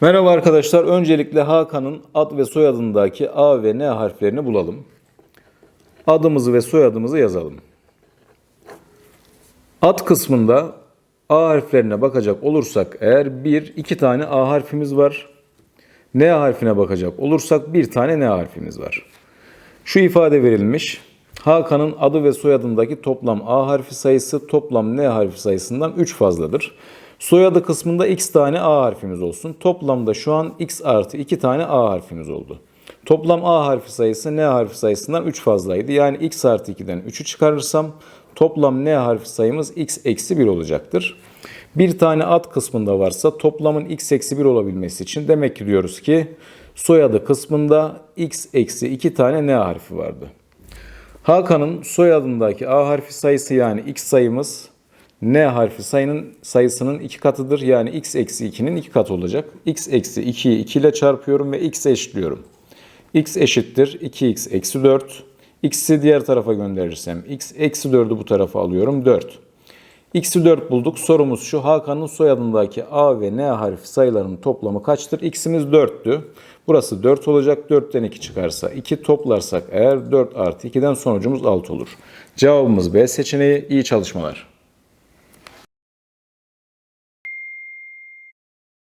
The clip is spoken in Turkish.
Merhaba arkadaşlar. Öncelikle Hakan'ın ad ve soyadındaki A ve N harflerini bulalım. Adımızı ve soyadımızı yazalım. Ad kısmında A harflerine bakacak olursak eğer bir, iki tane A harfimiz var. N harfine bakacak olursak bir tane N harfimiz var. Şu ifade verilmiş. Hakan'ın adı ve soyadındaki toplam A harfi sayısı toplam N harfi sayısından 3 fazladır. Soyadı kısmında x tane A harfimiz olsun. Toplamda şu an x artı 2 tane A harfimiz oldu. Toplam A harfi sayısı N harfi sayısından 3 fazlaydı. Yani x artı 2'den 3'ü çıkarırsam toplam N harfi sayımız x eksi 1 olacaktır. Bir tane ad kısmında varsa toplamın x eksi 1 olabilmesi için demek ki diyoruz ki soyadı kısmında x eksi 2 tane N harfi vardı. Hakan'ın soyadındaki A harfi sayısı yani x sayımız N harfi sayının sayısının iki katıdır. Yani x eksi 2'nin iki katı olacak. x eksi 2'yi 2 ile çarpıyorum ve x'e eşitliyorum. x eşittir 2x eksi 4. x'i diğer tarafa gönderirsem x eksi 4'ü bu tarafa alıyorum 4. X'i 4 bulduk. Sorumuz şu. Hakan'ın soyadındaki A ve N harfi sayılarının toplamı kaçtır? X'imiz 4'tü. Burası 4 olacak. 4'ten 2 çıkarsa 2 toplarsak eğer 4 artı 2'den sonucumuz 6 olur. Cevabımız B seçeneği. İyi çalışmalar.